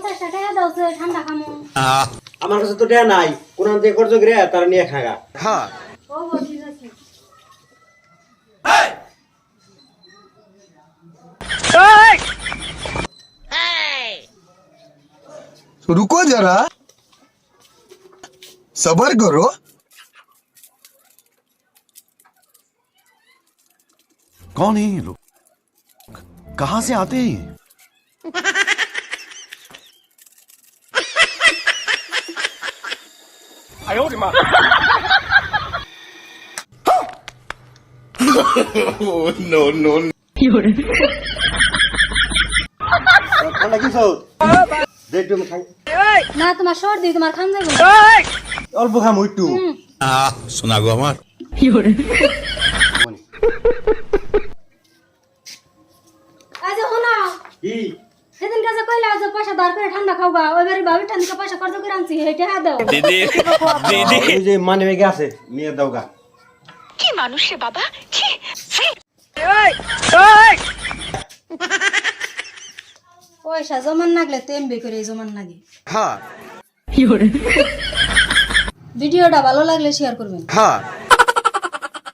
পঞ্চাশটা টাকা দাও সে ঠান্ডা খামো আমার কাছে তো দেয়া নাই কোন যে করছো গরে তারা নিয়ে খাগা ও গো, ঠিক আছে रुको जरा सबर करो कौन है ये लोग कहां से आते हैं ঠান্ডা কিছু দে একটু আমি খাই না তোমার সর্দি তোমার খাম যাব অল্প খাম একটু শোনা গো আমার। আজ শোনো। কি? সেদিন কাছে কইলা যে পয়সা দাঁড় করে ঠান্ডা খাওগা ওই বাড়ি ভাবি ঠান্ডা পয়সা খরচ করে আনছি হেঁটে হা দাও। ওই যে মানে আছে নিয়ে দাও গা। কি মানুষ রে বাবা ছি ছি। পয়সা জমান লাগলে তো এমবি করে জমান লাগে हाँ ভিডিওটা ভালো লাগলে শেয়ার করবেন। हाँ